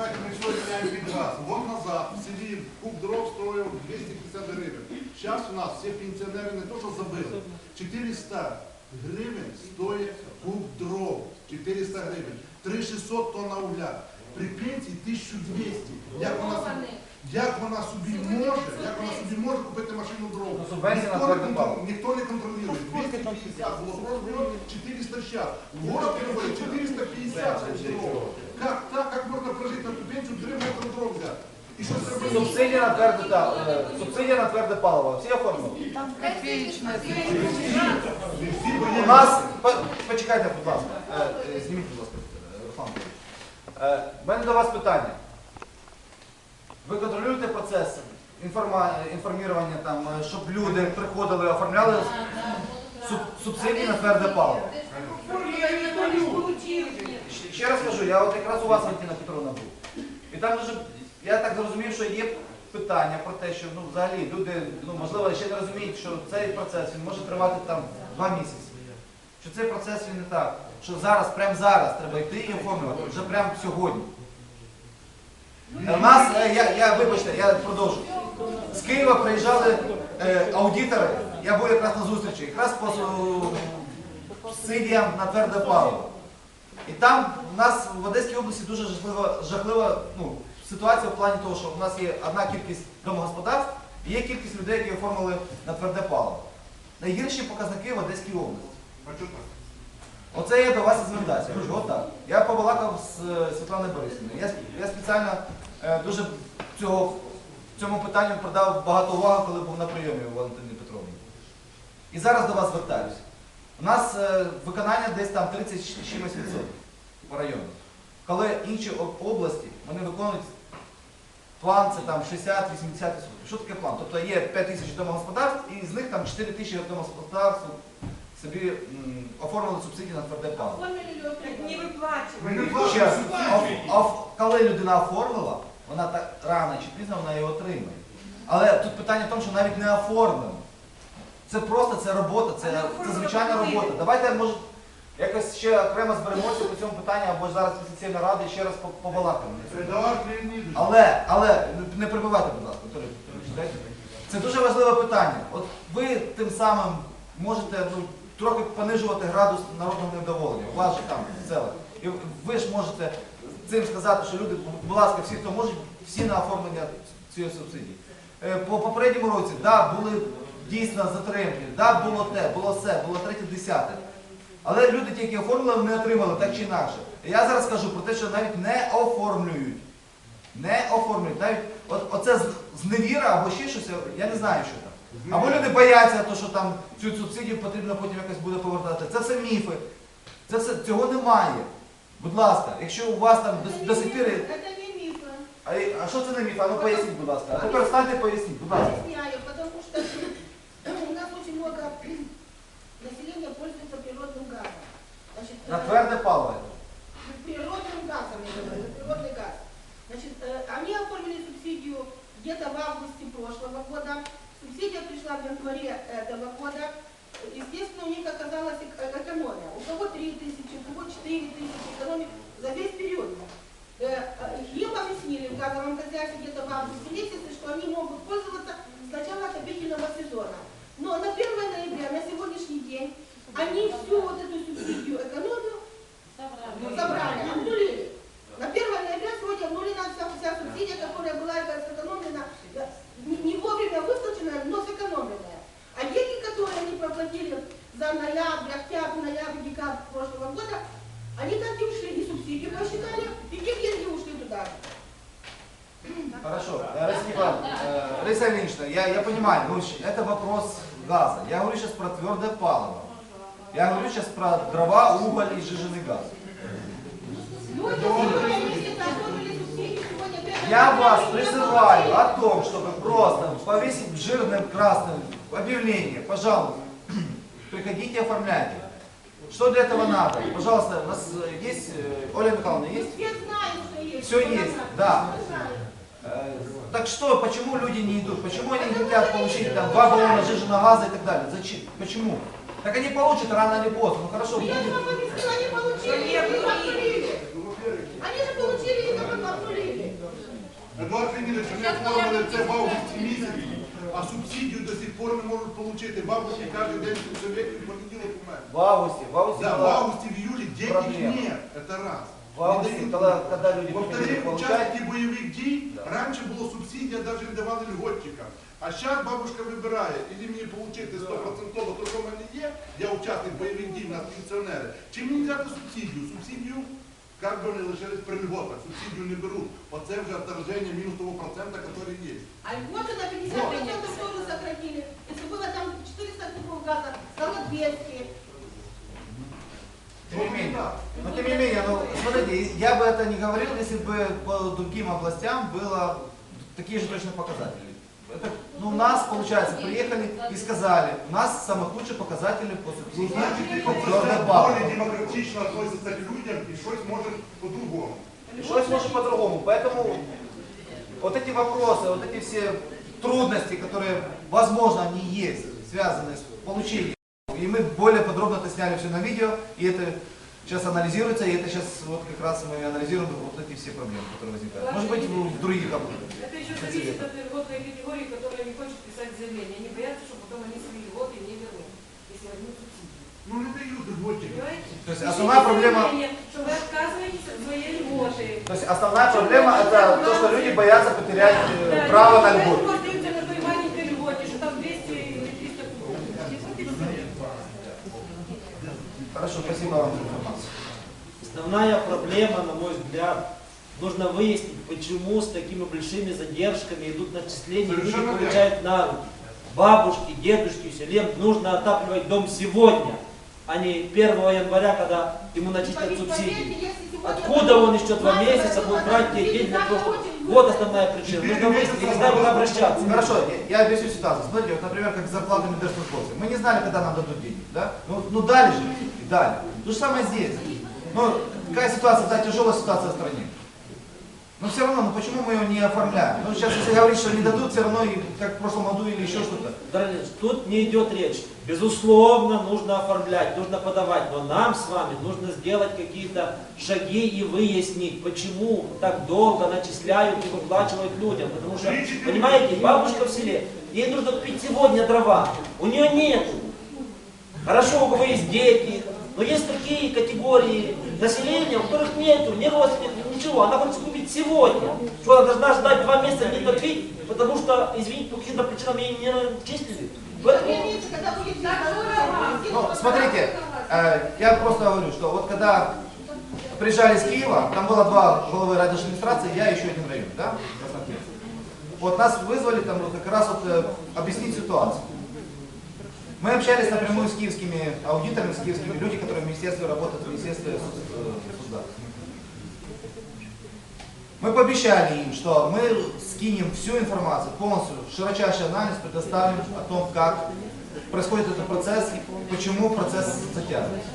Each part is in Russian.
Знаєте, ми сьогодні міняємо під. Год назад в селі куб дров стоїв 250 гривень. Зараз у нас всі пенсіонери не то, що забили. 400 гривень стоїть куб дров. 400 гривень. 3600 тонн угля. При пенсії 1200. Як вона, собі- як вона собі може, як вона собі може купити машину дров? Ну, Ніхто не, контролює, ніхто не контролює. 250 було прошлый 400 сейчас. Город переводит 450 дров. Можно прожить на древ дров взять? І що робити? Субсидія на тверде та- е, субсидія на тверде паливо. Всі оформили? У нас, по- почекайте, будь ласка, Е, е, зніміть, будь ласка, е, Руслан. Петрович. Е, в мене до вас питання. Ви контролюєте процес інформа- інформування, там, е, щоб люди приходили, оформляли субсидії на тверде паливо? Ще- раз кажу, я от якраз у вас Валентина Петровна був. І там дуже, я так зрозумів, що є питання про те, що ну, взагалі люди, ну, можливо, ще не розуміють, що цей процес він може тривати там два місяці. Що цей процес він не так. Що зараз, прямо зараз треба йти і оформлювати, вже прямо сьогодні. У нас, е, я, я вибачте, я продовжу. З Києва приїжджали е, аудитори, я був якраз на зустрічі, якраз по су- субсидіям на тверде паливо. І там у нас в Одеській області дуже жахлива, жахлива ну, ситуація в плані того, що у нас є одна кількість домогосподарств і є кількість людей, які оформили на тверде паливо. Найгірші показники в Одеській області. Так? Оце я до вас звертаюся. Кажу, отак. Я побалакав з е, Світланою Борисівною. Я, я спеціально е, дуже цього, цьому питанню придав багато уваги, коли був на прийомі у Валентини Петровні. І зараз до вас звертаюся. У нас е, виконання десь там 30 з чимось по району. Коли інші області вони виконують план, це там 60-80 відсотків. Що таке план? Тобто є 5 тисяч домогосподарств, і з них там 4 тисячі домогосподарств собі м, оформили субсидії на тверде паливо. Не. Ми не Ще раз, коли людина оформила, вона так рано чи пізно вона її отримає. Але тут питання в тому, що навіть не оформлено. Це просто це робота, це, це звичайна робота. Давайте, може, якось ще окремо зберемося по цьому питанню, або зараз після цієї наради ще раз по- побалакаємо. Але, але не перебивайте, будь ласка. Це дуже важливе питання. От ви тим самим можете ну, трохи понижувати градус народного невдоволення. У вас же там в селах. І ви ж можете цим сказати, що люди, будь ласка, всі, хто можуть, всі на оформлення цієї субсидії. Е, По попередньому році, да, були дійсно затримки, да, було те, було все, було третє, десяте. Але люди, які оформили, вони отримали так чи інакше. Я зараз кажу про те, що навіть не оформлюють. Не оформлюють. Навіть от, оце зневіра або ще щось, я не знаю, що там. Або люди бояться, то, що там цю субсидію потрібно потім якось буде повертати. Це все міфи. Це все, цього немає. Будь ласка, якщо у вас там до, до сих пір. Это не миф. А, а що це не міф? А ну поясніть, будь ласка. А тепер встаньте і поясніть, будь ласка. Объясняю, потому что у нас очень много населения пользуется природным газом. Значит, На э, тверде паливо. природным газом, я говорю, природный газ. Значит, э, они оформили субсидию где-то в августе прошлого года. Субсидия пришла в январе этого года. Естественно, у них оказалась эк- экономия. У кого 3 тысячи, у кого 4 тысячи экономии за весь период. Э, э, Им объяснили в газовом хозяйстве где-то в августе месяце, что они могут пользоваться с начала отопительного сезона. Но на 1 ноября, на сегодняшний день, они всю вот эту субсидию, экономию забрали, обнулили. На 1 ноября сегодня обнулена вся, вся субсидия, которая была сэкономлена, да, не, не вовремя выплаченная, но сэкономленная. А деньги, которые они проплатили за ноябрь, октябрь, ноябрь, декабрь прошлого года, они так и ушли, и субсидию посчитали, и те деньги ушли туда. Хорошо. Э, Раиса Николаевна, Ильинична, я, я понимаю, ну, это вопрос газа. Я говорю сейчас про твердое паливо. Я говорю сейчас про дрова, уголь и жиженый газ. Люди сегодня, если оформили субсидию, сегодня 1 Я вас призываю о том, чтобы просто повесить жирным красным объявление, пожалуйста, приходите оформляйте. Что для этого надо? Пожалуйста, у нас э, есть, э, Оля Михайловна, есть? Все знают, что есть. Что есть, да. Все знают. Э, Так что, почему люди не идут? Почему они не хотят получить там два баллона жиженого газа и так далее? Зачем? Почему? Так они получат рано или поздно. Ну хорошо, Ну, я же будет. вам объяснила, они получили, Нет, их ну, обнулили. Ну, во-первых, Они же получили, их обнулили. Едуард Леонідович, вони оформили це в августі місяці, а субсидію до сих пор не можуть отримати. Бабушки кожен день в совєті в понеділок умер. В августе, в августе, Да, в была- августе, в июле денег Проблема. нет, это раз. в августе, Не дают. когда, когда люди приходили Во-вторых, получать, участники боевых дій, Да. раньше була субсидія, навіть не давали льготчикам. А зараз бабушка вибирає, или мені отримати 100% то, що в мене є, я учасник бойових дій, у нас пенсіонери, чи мені взяти субсидію? Субсидію, як би вони лишились при льготах, субсидію не беруть. Оце вже отраження мінус того процента, який є. А льготы на 50% тоже сократили. Если было там 400 кубов газа, стало 200. тем не менее, но тем не менее, ну, смотрите, я бы это не говорил, если бы по другим областям было такие же точно показатели. Это, ну, у нас, получается, приехали и сказали, у нас самых лучших показателей по Ну, субсидиям. значить, по процент твердой більш бабке. демократично відноситься к людям і щось може по-другому. Что может по-другому? Поэтому вот эти вопросы, вот эти все трудности, которые, возможно, они есть, связаны с получением. И мы более подробно это сняли все на видео, и это сейчас анализируется, и это сейчас вот как раз мы анализируем вот эти все проблемы, которые возникают. Может быть, в других областях. Это еще зависит от льготной категории, которая не хочет писать заявление. Они боятся, что потом они свои льготы не вернут, если возьмут субсидии. Ну не дають льготчикам. Понимаете? То есть основная проблема, Что вы отказываетесь от своей льготы. то есть основная проблема это то, что люди боятся потерять э, право на льготу. остаются на той маленькой льготе, что там 200 или 300 кубов. Хорошо, спасибо вам за информацию. Основная проблема, на мой взгляд, нужно выяснить, почему с такими большими задержками идут начисления, люди получают на руки. Бабушки, дедушки, всем нужно отапливать дом сегодня, а не 1 января, когда ему начислят субсидии. Откуда он еще два месяца будет брать те деньги на то, завтра что... очень Вот основная причина. Нужно выяснить, месяца не знаю, куда обращаться. Хорошо, я, я объясню ситуацию. Смотрите, вот, например, как с зарплатами держслужбовцев. Мы не знали, когда нам дадут деньги, да? Ну, ну дали же, дали. То же самое здесь. Но какая ситуация, да, тяжелая ситуация в стране. Но все равно, ну почему мы ее не оформляем? Ну сейчас, если говорить, что не дадут, все равно, как в прошлом году или еще что-то. Тут не идет речь. Безусловно, нужно оформлять, нужно подавать, но нам с вами нужно сделать какие-то шаги и выяснить, почему так долго начисляют и выплачивают людям. Потому что, понимаете, бабушка в селе, ей нужно купить сегодня дрова, у нее нет. Хорошо, у кого есть дети, но есть такие категории населения, у которых нету, ни родственников, ничего. Она хочет купить сегодня. Что она должна ждать два месяца не топить, потому что, извините, по каким-то причинам ей не начислили. Здорово, Ну, смотрите, э, я просто говорю, что вот когда приезжали с Киева, там было два головы радиоадминистрации, я и еще один район, да. Вот нас вызвали там вот как раз вот э, объяснить ситуацию. Мы общались напрямую с киевскими аудиторами, с киевскими людьми, которые в министерстве работают, в министерстве э, суда. Мы пообещали им, что мы скинем всю информацию, полностью, широчайший анализ предоставим о том, как происходит этот процесс и почему процесс затягивается.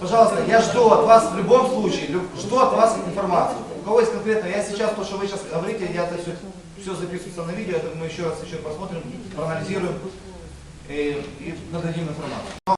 Пожалуйста, я жду от вас в любом случае, жду от вас информацию. У кого есть конкретно, я сейчас, то, что вы сейчас говорите, я это все, все записывается на видео, это мы еще раз еще посмотрим, проанализируем и, и нададим информацию.